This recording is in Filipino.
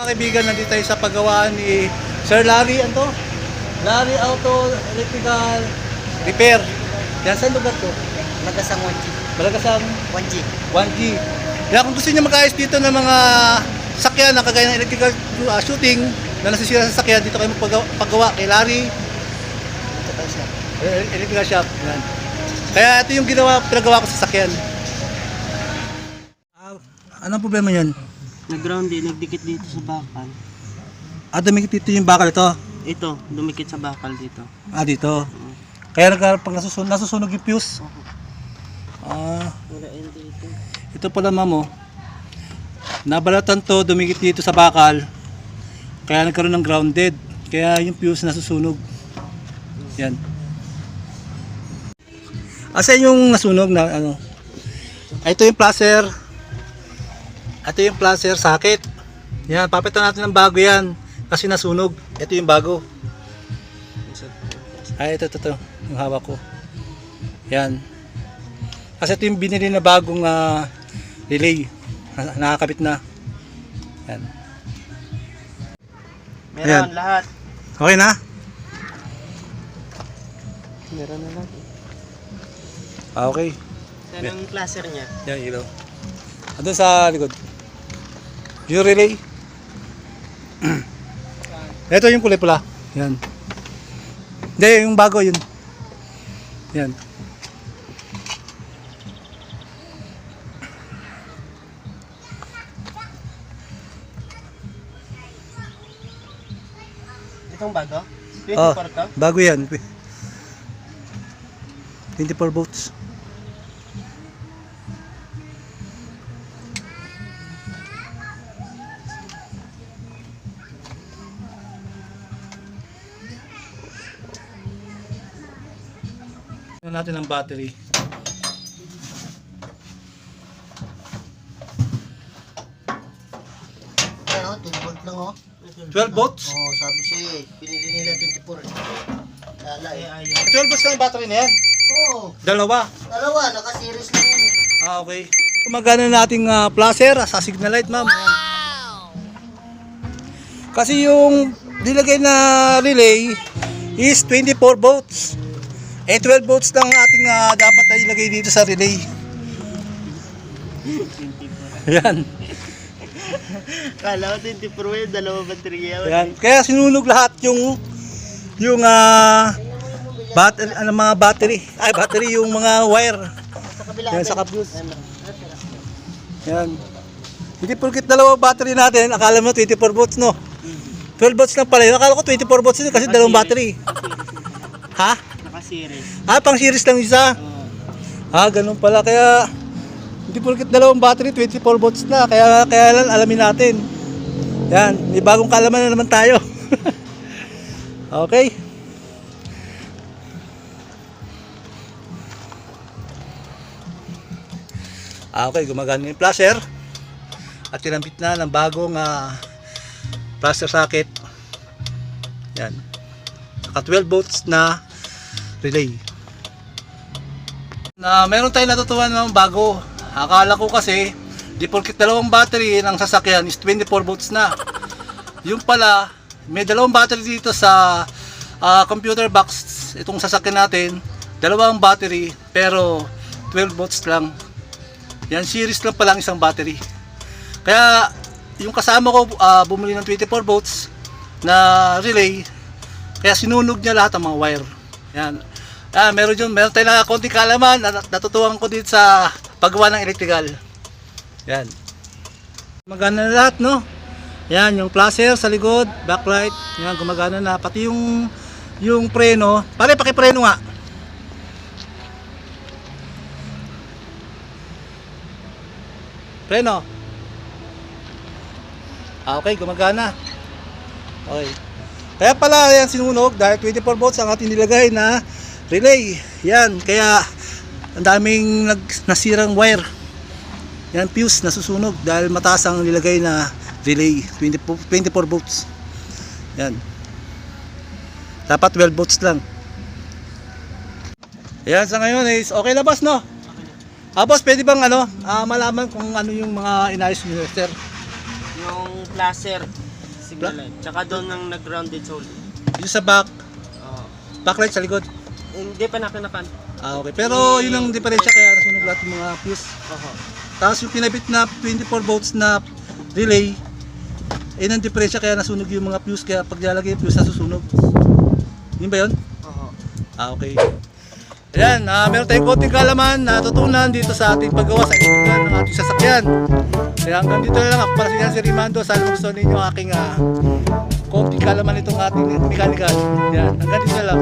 Mga kaibigan, nandito tayo sa paggawaan ni Sir Larry, ano to? Larry Auto Electrical Repair. Yan, saan lugar to? Nagasang 1G. Malagasang 1G. 1G. Kaya kung gusto niyo mag-ayos dito ng mga sakyan na kagaya ng electrical uh, shooting na nasisira sa sakyan, dito kayo magpagawa kay Larry siya. eh, Electrical Shop. Yan. Kaya ito yung ginawa, pinagawa ko sa sakyan. Ah, anong problema yan? Nag-ground din, nagdikit dito sa bakal. Ah, dumikit dito yung bakal ito. Ito, dumikit sa bakal dito. Ah, dito. Kaya nag pag nasusunog, nasusunog yung fuse. Ah, Wala yun dito. ito pala ma'am oh. Nabalatan to, dumikit dito sa bakal. Kaya nagkaroon ng grounded. Kaya yung fuse nasusunog. Yan. Asa yung nasunog na ano? Ah, Ito yung placer. Ito yung placer socket. Yan, papitan natin ng bago yan. Kasi nasunog. Ito yung bago. Ay, ito, ito, ito. Yung hawak ko. Yan. Kasi ito yung binili na bagong ah, relay. Na- Nakakabit na. Yan. Meron Ayan. lahat. Okay na? Meron na lang. Ah, okay. Saan ang placer niya? Yan, ilaw. Andun sa likod. Yung relay. Ito yung kulay pula. Yan. Hindi, yung bago yun. Yan. Itong bago? 24 Oh, to? bago yan. 24 volts. Tingnan natin ang battery. Ano, 12 volt lang oh. 12 volts? Oo, sabi siya eh. Pinili nila 24. Lala Ay, eh. ayaw. 12 volts lang ang battery na yan. Oo, Dalawa. dalawa, naka-series lang yun eh. Ah, okay. Gumagana nating uh, placer sa signal light, ma'am. Ayan. Kasi yung nilagay na relay is 24 volts. Eh 12 volts lang ang ating ah, dapat na ilagay dito sa relay. Yan. Kala ko 24 yun, dalawa baterya. Yan. Kaya sinunog lahat yung yung ah battery, ano, mga battery. Ay, battery yung mga wire. Sa kabila. Yan sa kabus. Yan. Hindi porkit dalawa battery natin, akala mo 24 volts no. 12 volts lang pala yun. Akala ko 24 volts yun kasi dalawang battery. Ha? Naka-series. Ah, pang series lang isa. Oo. Ah, ganun pala. Kaya hindi porkit dalawang battery, 24 volts na. Kaya, kaya lang alamin natin. Yan, may bagong kalaman na naman tayo. okay. Ah, okay, gumagana yung placer. At tinambit na ng bagong placer socket. Yan. Naka 12 volts na relay. Na meron tayong natutunan ng bago. Akala ko kasi di porkit dalawang battery ng sasakyan is 24 volts na. Yung pala, may dalawang battery dito sa ah, computer box itong sasakyan natin. Dalawang battery pero 12 volts lang. Yan series lang pala ang isang battery. Kaya yung kasama ko ah, bumili ng 24 volts na relay kaya sinunog niya lahat ng mga wire. Yan. Ah, meron yun, meron tayo na konting kalaman na natutuwan ko dito sa paggawa ng electrical. Yan. Magana na lahat, no? Yan, yung placer sa likod, backlight, yan, gumagana na. Pati yung, yung preno, pare, pakipreno nga. Preno. Ah, okay, gumagana. Okay. Kaya pala yan sinunog dahil 24 volts ang ating nilagay na relay. Yan, kaya ang daming nag, nasirang wire. Yan, fuse nasusunog dahil mataas ang nilagay na relay, 24, 24 volts. Yan. Dapat 12 volts lang. Yan, sa ngayon is okay na boss, no? Ah, boss, pwede bang ano, ah, malaman kung ano yung mga inayos ni sir? Yung placer, signal light. Tsaka doon nang nag-grounded sa ulo. Yung sa back, Oo. backlight sa likod. Hindi pa nakanakan. Ah, okay. Pero yun ang diferensya kaya nasunog lahat yung mga fuse. Oo. Tapos yung pinabit na 24 volts na relay, yun ang diferensya kaya nasunog yung mga fuse. Kaya pag nilalagay yung fuse, nasusunog. Yun ba yun? Oo. Ah, okay. Ayan, ah, meron tayong konting kalaman na tutunan dito sa ating paggawa sa ikutan ng ating sasakyan. Kaya hanggang dito lang ako para sa inyo si Rimando. Sana gusto ninyo aking ah, konting kalaman itong ating mechanical. Yan, hanggang dito lang.